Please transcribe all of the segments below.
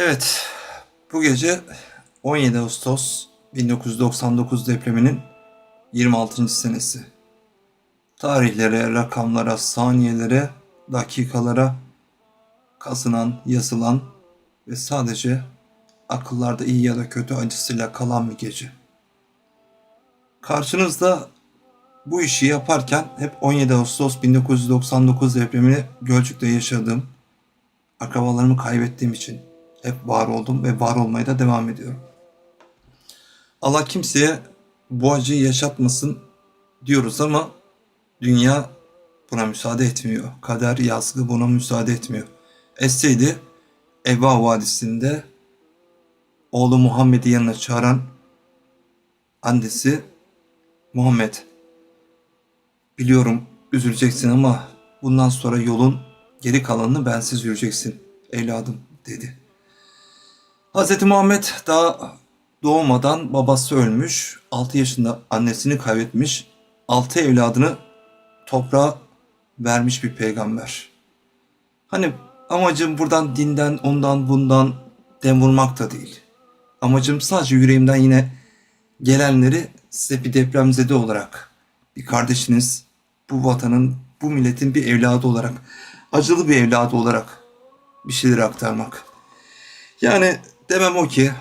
Evet, bu gece 17 Ağustos 1999 depreminin 26. senesi. Tarihlere, rakamlara, saniyelere, dakikalara kazınan, yazılan ve sadece akıllarda iyi ya da kötü acısıyla kalan bir gece. Karşınızda bu işi yaparken hep 17 Ağustos 1999 depremini Gölcük'te yaşadığım, akrabalarımı kaybettiğim için hep var oldum ve var olmaya da devam ediyorum. Allah kimseye bu acıyı yaşatmasın diyoruz ama dünya buna müsaade etmiyor. Kader yazgı buna müsaade etmiyor. Etseydi Eva Vadisi'nde oğlu Muhammed'i yanına çağıran annesi Muhammed biliyorum üzüleceksin ama bundan sonra yolun geri kalanını bensiz yürüyeceksin evladım dedi. Hz. Muhammed daha doğmadan babası ölmüş, 6 yaşında annesini kaybetmiş, 6 evladını toprağa vermiş bir peygamber. Hani amacım buradan dinden, ondan, bundan dem vurmak da değil. Amacım sadece yüreğimden yine gelenleri size bir depremzede olarak, bir kardeşiniz, bu vatanın, bu milletin bir evladı olarak, acılı bir evladı olarak bir şeyleri aktarmak. Yani demem o ki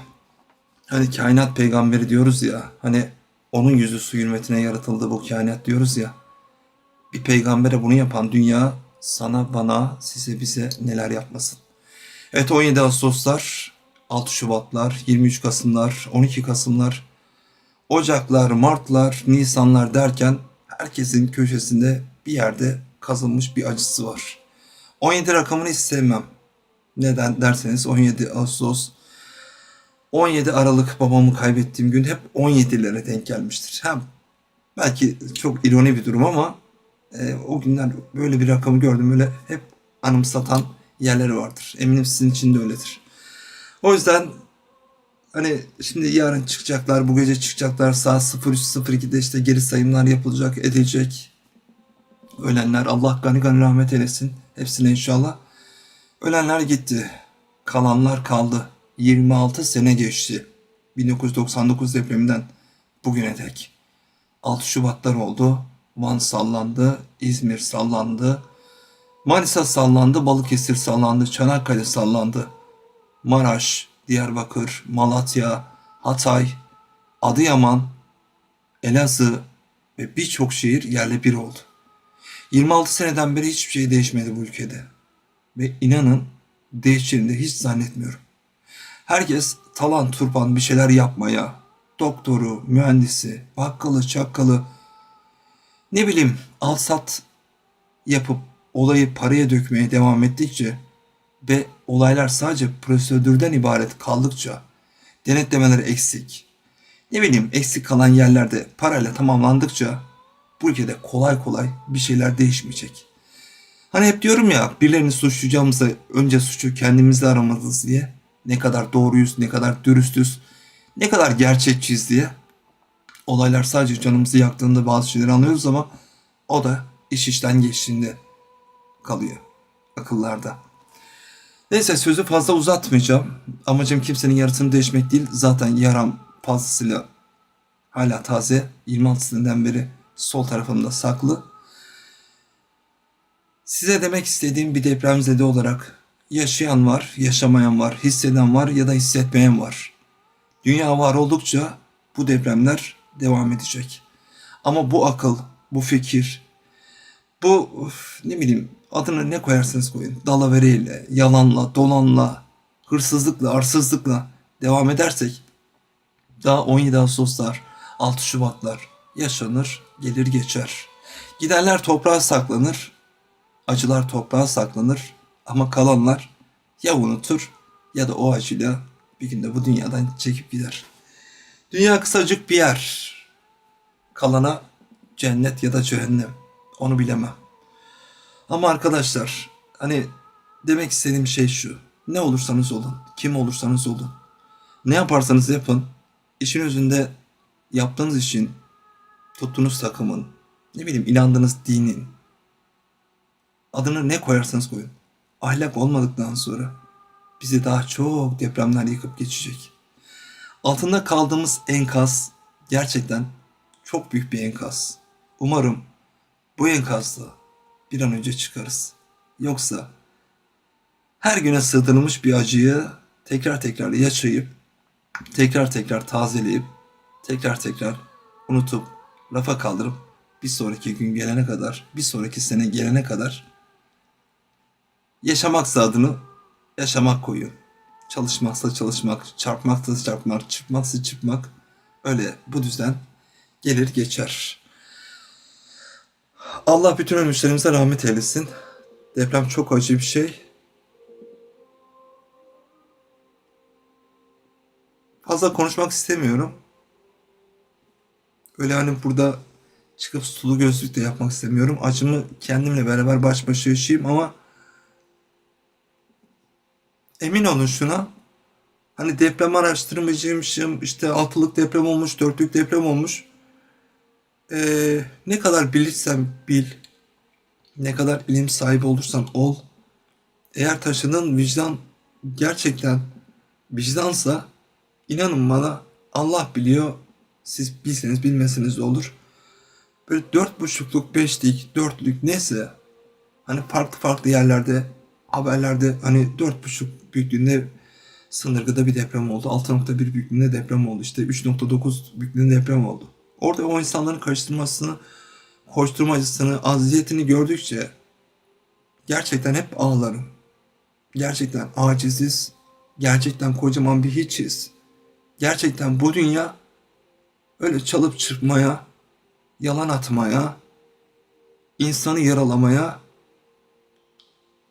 hani kainat peygamberi diyoruz ya hani onun yüzü su hürmetine yaratıldı bu kainat diyoruz ya. Bir peygambere bunu yapan dünya sana bana size bize neler yapmasın. Evet 17 Ağustoslar, 6 Şubatlar, 23 Kasımlar, 12 Kasımlar, Ocaklar, Martlar, Nisanlar derken herkesin köşesinde bir yerde kazınmış bir acısı var. 17 rakamını hiç sevmem. Neden derseniz 17 Ağustos 17 Aralık babamı kaybettiğim gün hep 17'lere denk gelmiştir. Hem belki çok ironi bir durum ama e, o günler böyle bir rakamı gördüm böyle hep anımsatan yerleri vardır. Eminim sizin için de öyledir. O yüzden hani şimdi yarın çıkacaklar, bu gece çıkacaklar saat 03.02'de işte geri sayımlar yapılacak, edilecek. Ölenler Allah gani gani rahmet eylesin. Hepsine inşallah. Ölenler gitti. Kalanlar kaldı. 26 sene geçti. 1999 depreminden bugüne dek. 6 Şubatlar oldu. Van sallandı, İzmir sallandı. Manisa sallandı, Balıkesir sallandı, Çanakkale sallandı. Maraş, Diyarbakır, Malatya, Hatay, Adıyaman, Elazığ ve birçok şehir yerle bir oldu. 26 seneden beri hiçbir şey değişmedi bu ülkede. Ve inanın değişeceğini de hiç zannetmiyorum. Herkes talan turpan bir şeyler yapmaya, doktoru, mühendisi, bakkalı, çakkalı, ne bileyim al sat yapıp olayı paraya dökmeye devam ettikçe ve olaylar sadece prosedürden ibaret kaldıkça, denetlemeler eksik, ne bileyim eksik kalan yerlerde parayla tamamlandıkça bu ülkede kolay kolay bir şeyler değişmeyecek. Hani hep diyorum ya birilerini suçlayacağımızda önce suçu kendimizde aramalıyız diye. Ne kadar doğruyuz, ne kadar dürüstüz, ne kadar gerçekçiyiz diye. Olaylar sadece canımızı yaktığında bazı şeyleri anlıyoruz ama o da iş işten geçtiğinde kalıyor akıllarda. Neyse sözü fazla uzatmayacağım. Amacım kimsenin yarısını değişmek değil. Zaten yaram fazlasıyla hala taze. 26 seneden beri sol tarafımda saklı. Size demek istediğim bir depremzede olarak yaşayan var, yaşamayan var, hisseden var ya da hissetmeyen var. Dünya var oldukça bu depremler devam edecek. Ama bu akıl, bu fikir, bu üf, ne bileyim adını ne koyarsanız koyun. Dalavereyle, yalanla, dolanla, hırsızlıkla, arsızlıkla devam edersek daha 17 Ağustoslar, 6 Şubatlar yaşanır, gelir geçer. Gidenler toprağa saklanır, acılar toprağa saklanır ama kalanlar ya unutur ya da o acıyla bir günde bu dünyadan çekip gider. Dünya kısacık bir yer. Kalana cennet ya da cehennem. Onu bilemem. Ama arkadaşlar hani demek istediğim şey şu. Ne olursanız olun, kim olursanız olun. Ne yaparsanız yapın. işin özünde yaptığınız işin, tuttuğunuz takımın, ne bileyim inandığınız dinin, adını ne koyarsanız koyun. Ahlak olmadıktan sonra bizi daha çok depremler yıkıp geçecek. Altında kaldığımız enkaz gerçekten çok büyük bir enkaz. Umarım bu enkazda bir an önce çıkarız. Yoksa her güne sığdırılmış bir acıyı tekrar tekrar yaşayıp, tekrar tekrar tazeleyip, tekrar tekrar unutup, rafa kaldırıp bir sonraki gün gelene kadar, bir sonraki sene gelene kadar yaşamak adını yaşamak koyun. Çalışmaksa çalışmak, çarpmaksa çarpmak, çırpmaksa çırpmak. Öyle bu düzen gelir geçer. Allah bütün ölmüşlerimize rahmet eylesin. Deprem çok acı bir şey. Fazla konuşmak istemiyorum. Öyle hani burada çıkıp sulu gözlük de yapmak istemiyorum. Acımı kendimle beraber baş başa yaşayayım ama emin olun şuna. Hani deprem araştırmacıymışım, işte altılık deprem olmuş, dörtlük deprem olmuş. Ee, ne kadar bilirsen bil, ne kadar ilim sahibi olursan ol. Eğer taşıdığın vicdan gerçekten vicdansa inanın bana Allah biliyor. Siz bilseniz bilmeseniz de olur. Böyle dört buçukluk, beşlik, dörtlük neyse hani farklı farklı yerlerde haberlerde hani dört buçuk büyüklüğünde Sındırgı'da bir deprem oldu. 6.1 büyüklüğünde deprem oldu. İşte 3.9 büyüklüğünde deprem oldu. Orada o insanların karıştırmasını, koşturmacısını, aziyetini gördükçe gerçekten hep ağlarım. Gerçekten aciziz. Gerçekten kocaman bir hiçiz. Gerçekten bu dünya öyle çalıp çırpmaya, yalan atmaya, insanı yaralamaya,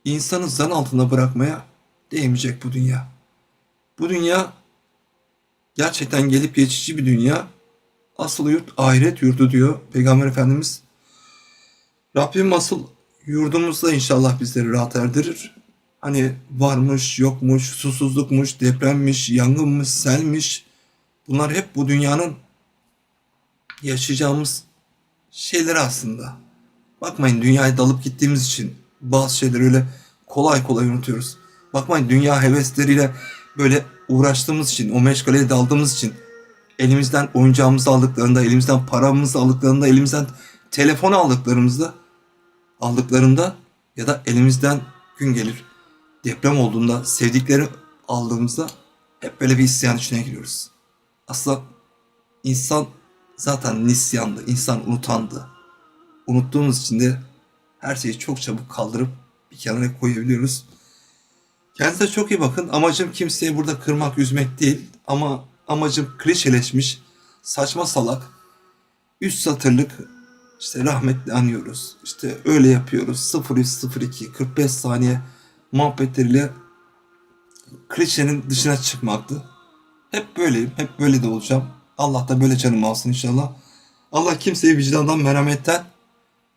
insanı zan altında bırakmaya değmeyecek bu dünya. Bu dünya gerçekten gelip geçici bir dünya. Asıl yurt ahiret yurdu diyor Peygamber Efendimiz. Rabbim asıl yurdumuzda inşallah bizleri rahat erdirir. Hani varmış, yokmuş, susuzlukmuş, depremmiş, yangınmış, selmiş. Bunlar hep bu dünyanın yaşayacağımız şeyleri aslında. Bakmayın dünyaya dalıp gittiğimiz için bazı şeyleri öyle kolay kolay unutuyoruz. Bakmayın dünya hevesleriyle böyle uğraştığımız için, o meşgaleye daldığımız için elimizden oyuncağımızı aldıklarında, elimizden paramızı aldıklarında, elimizden telefonu aldıklarımızda aldıklarında ya da elimizden gün gelir deprem olduğunda sevdikleri aldığımızda hep böyle bir isyan içine giriyoruz. Aslında insan zaten nisyandı, insan unutandı. Unuttuğumuz için de her şeyi çok çabuk kaldırıp bir kenara koyabiliyoruz. Kendinize çok iyi bakın. Amacım kimseyi burada kırmak, üzmek değil. Ama amacım klişeleşmiş, saçma salak, üst satırlık işte rahmetli anıyoruz. İşte öyle yapıyoruz. 0302 45 saniye muhabbetleriyle klişenin dışına çıkmaktı. Hep böyleyim. Hep böyle de olacağım. Allah da böyle canımı alsın inşallah. Allah kimseyi vicdandan, merhametten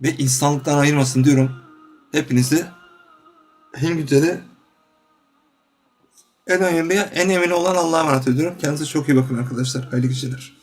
ve insanlıktan ayırmasın diyorum. Hepinizi en güzeli en hayırlıya, en emin olan Allah'a emanet ediyorum. Kendinize çok iyi bakın arkadaşlar. Hayırlı geceler.